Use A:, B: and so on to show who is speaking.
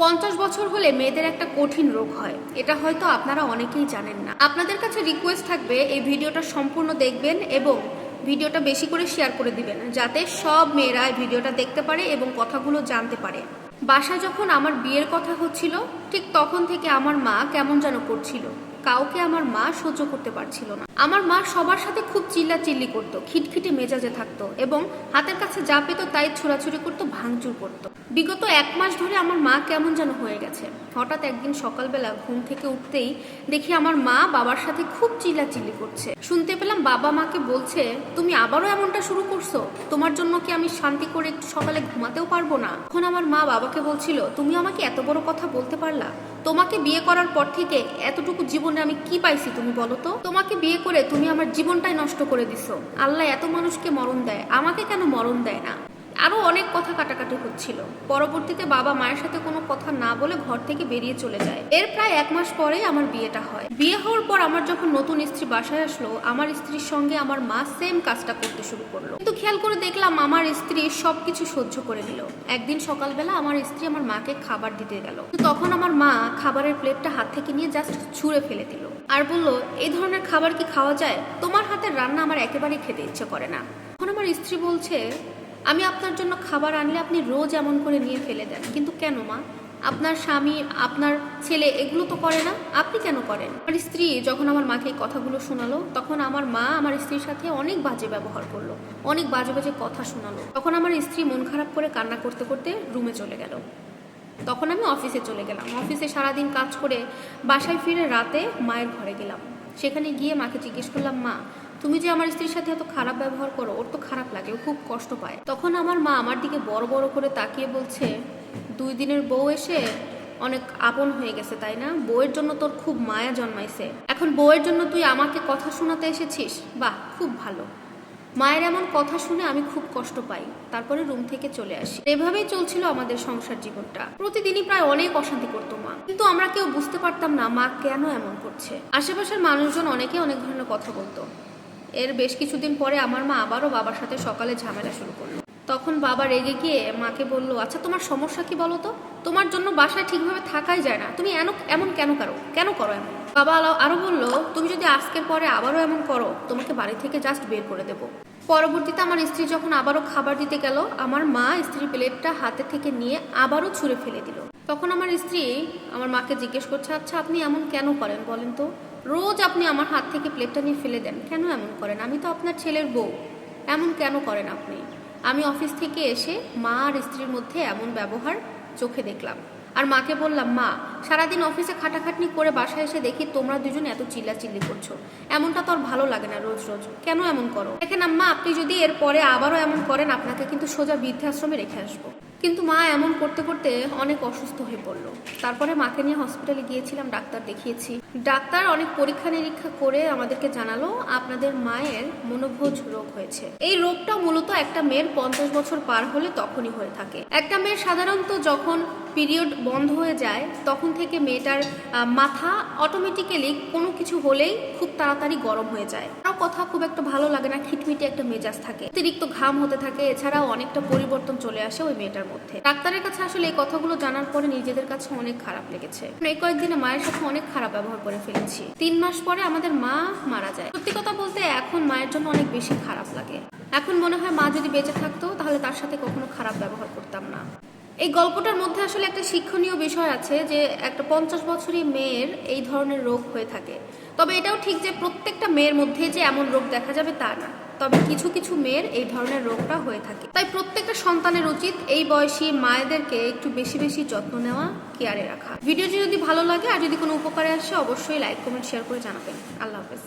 A: পঞ্চাশ বছর হলে মেয়েদের একটা কঠিন রোগ হয়। এটা হয়তো আপনারা অনেকেই জানেন না। আপনাদের কাছে রিকোয়েস্ট থাকবে, এই ভিডিওটা সম্পূর্ণ দেখবেন এবং ভিডিওটা বেশি করে শেয়ার করে দিবেন, যাতে সব মেয়েরা এই ভিডিওটা দেখতে পারে এবং কথাগুলো জানতে পারে। বাসায় যখন আমার বিয়ের কথা হচ্ছিল ঠিক তখন থেকে আমার মা কেমন যেন করছিল। কাউকে আমার মা সহ্য করতে পারছিল না। আমার মা সবার সাথে খুব চিল্লা চিল্লি করতো, খিটখিটে মেজাজে থাকতো এবং হাতের কাছে যা পেত তাই ছোড়াছুড়ি করতো, ভাঙচুর করতো। বিগত এক মাস ধরে আমার মা কেমন যেন হয়ে গেছে। হঠাৎ একদিন সকালবেলা ঘুম থেকে উঠতেই দেখি আমার মা বাবার সাথে খুব চিল্লাচিল্লি করছে। শুনতে পেলাম বাবা মাকে বলছে, তুমি আবারও এমনটা শুরু করছ? তোমার জন্য কি আমি শান্তি করে একটু সকালে ঘুমাতেও পারব না? তখন আমার মা বাবাকে বলছিল, তুমি আমাকে এত বড় কথা বলতে পারলা তোমাকে বিয়ে করার পর থেকে এতটুকু জীবনে আমি কি পাইছি তুমি বলো তো? তোমাকে বিয়ে করে তুমি আমার জীবনটাই নষ্ট করে দিছো। আল্লাহ এত মানুষকে মরণ দেয়, আমাকে কেন মরণ দেয় না? আরও অনেক কথা কাটাকাটি হচ্ছিল। পরবর্তীতে বাবা মায়ের সাথে কোনো কথা না বলে ঘর থেকে বেরিয়ে চলে যায়। এর প্রায় এক মাস পরেই আমার বিয়েটা হয়। বিয়ে হওয়ার পর আমার যখন নতুন স্ত্রী বাসায় আসলো, আমার স্ত্রীর সঙ্গে আমার মা সেম কাজটা করতে শুরু করল। কিন্তু খেয়াল করে দেখলাম আমার স্ত্রী সবকিছু সহ্য করে নিল। একদিন সকালবেলা আমার স্ত্রী আমার মাকে খাবার দিতে গেল। তখন আমার মা খাবারের প্লেটটা হাত থেকে নিয়ে জাস্ট ছুঁড়ে ফেলে দিল আর বলল, এই ধরনের খাবার কি খাওয়া যায়? তোমার হাতের রান্না আমার একেবারেই খেতে ইচ্ছে করে না। তখন আমার স্ত্রী বলছে আমি আপনার জন্য খাবার আনলে আপনি রোজ এমন করে নিয়ে ফেলে দেন। কিন্তু কেন মা? আপনার স্বামী, আপনার ছেলে এগুলো তো করে না। আপনি কেন করেন? আমার স্ত্রী যখন আমার মাকে এই কথাগুলো শোনালো, তখন আমার মা আমার স্ত্রীর সাথে অনেক বাজে ব্যবহার করল। অনেক বাজে বাজে কথা শোনালো। তখন আমার স্ত্রী মন খারাপ করে কান্না করতে করতে রুমে চলে গেল। তখন আমি অফিসে চলে গেলাম। অফিসে সারাদিন কাজ করে বাসায় ফিরে রাতে মায়ের ঘরে গেলাম। সেখানে গিয়ে মাকে জিজ্ঞেস করলাম, মা তুমি যে আমার স্ত্রীর সাথে এত খারাপ ব্যবহার করো, ওর তো খারাপ লাগে, ও খুব কষ্ট পায়। তখন আমার মা আমার দিকে বড় বড় করে তাকিয়ে বলছে, দুই দিনের বউ এসে অনেক আপন হয়ে গেছে, তাই না? বউয়ের জন্য তোর খুব মায়া জন্মাইছে। এখন বউয়ের জন্য তুই আমাকে কথা শোনাতে এসেছিস? বাহ, খুব ভালো। মায়ের এমন কথা শুনে আমি খুব কষ্ট পাই। তারপরে রুম থেকে চলে আসি। এভাবেই চলছিল আমাদের সংসার জীবনটা। প্রতিদিনই প্রায় অনেক অশান্তি করতো মা। কিন্তু আমরা কেউ বুঝতে পারতাম না মা কেন এমন করছে। আশেপাশের মানুষজন অনেকে অনেক ধরনের কথা বলতো। এর বেশ কিছুদিন পরে আমার মা আবারও বাবার সাথে সকালে ঝামেলা শুরু করল। তখন বাবা রেগে গিয়ে মাকে বলল আচ্ছা তোমার সমস্যা কি বলো তো? তোমার জন্য বাসায় ঠিকভাবে থাকাই যায় না। তুমি এমন কেন করো? কেন করো এমন? বাবা আলো- আরও বলল, তুমি যদি আজকের পরে আবারও এমন করো, তোমাকে বাড়ি থেকে জাস্ট বের করে দেবো। পরবর্তীতে আমার স্ত্রী যখন আবারও খাবার দিতে গেল, আমার মা স্ত্রীর প্লেটটা হাতে থেকে নিয়ে আবারও ছুঁড়ে ফেলে দিল। তখন আমার স্ত্রী আমার মাকে জিজ্ঞেস করছে আচ্ছা আপনি এমন কেন করেন বলেন তো? রোজ আপনি আমার হাত থেকে প্লেটটা নিয়ে ফেলে দেন। কেন এমন করেন? আমি তো আপনার ছেলের বউ। এমন কেন করেন আপনি? আমি অফিস থেকে এসে মা আর স্ত্রীর মধ্যে এমন ব্যবহার চোখে দেখলাম। আর মাকে বললাম, মা, সারাদিন অফিসে খাটাখাটনি করে বাসায় এসে দেখি তোমরা দুজন এত চিল্লাচিল্লি করছ। এমনটা তো আর ভালো লাগে না রোজ রোজ। কেন এমন করো? দেখেন আম্মা আপনি যদি এরপরে আবারও এমন করেন, আপনাকে কিন্তু সোজা বৃদ্ধাশ্রমে রেখে আসব। কিন্তু মা এমন করতে করতে অনেক অসুস্থ হয়ে পড়ল। তারপরে মাকে নিয়ে হসপিটালে গিয়েছিলাম, ডাক্তার দেখিয়েছি। ডাক্তার অনেক পরীক্ষা নিরীক্ষা করে আমাদেরকে জানালো, আপনাদের মায়ের মনোভোজ রোগ হয়েছে। এই রোগটা মূলত একটা মেয়ের পঞ্চাশ বছর পার হলে তখনই হয়ে থাকে। একটা মেয়ের সাধারণত যখন পিরিয়ড বন্ধ হয়ে যায়, তখন থেকে মেয়েটার মাথা অটোমেটিক্যালি কোনো কিছু হলেই খুব তাড়াতাড়ি গরম হয়ে যায়। আর কথা খুব একটা ভালো লাগে না, খিটমিটে একটা মেজাজ থাকে। অতিরিক্ত ঘাম হতে থাকে, এছাড়াও অনেকটা পরিবর্তন চলে আসে ওই মেয়েটার মধ্যে। ডাক্তারের কাছে আসলে এই কথাগুলো জানার পরে নিজেদের কাছে অনেক খারাপ লেগেছে। এই কয়েকদিনে মায়ের সাথে অনেক খারাপ ব্যবহার করে ফেলেছি। তিন মাস পরে আমাদের মা মারা যায়। সত্যি কথা বলতে এখন মায়ের জন্য অনেক বেশি খারাপ লাগে। এখন মনে হয় মা যদি বেঁচে থাকতো, তাহলে তার সাথে কখনো খারাপ ব্যবহার করতাম না। এই গল্পটার মধ্যে আসলে একটা শিক্ষণীয় বিষয় আছে যে একটা পঞ্চাশ বছরই মেয়ের এই ধরনের রোগ হয়ে থাকে। তবে এটাও ঠিক যে প্রত্যেকটা মেয়ের মধ্যে যে এমন রোগ দেখা যাবে তা না। তবে কিছু কিছু মেয়ের এই ধরনের রোগটা হয়ে থাকে। তাই প্রত্যেকটা সন্তানের উচিত এই বয়সী মায়েদেরকে একটু বেশি বেশি যত্ন নেওয়া, কেয়ারে রাখা। ভিডিওটি যদি ভালো লাগে আর যদি কোনো উপকারে আসে, অবশ্যই লাইক, কমেন্ট, শেয়ার করে জানাবেন। আল্লাহ হাফেজ।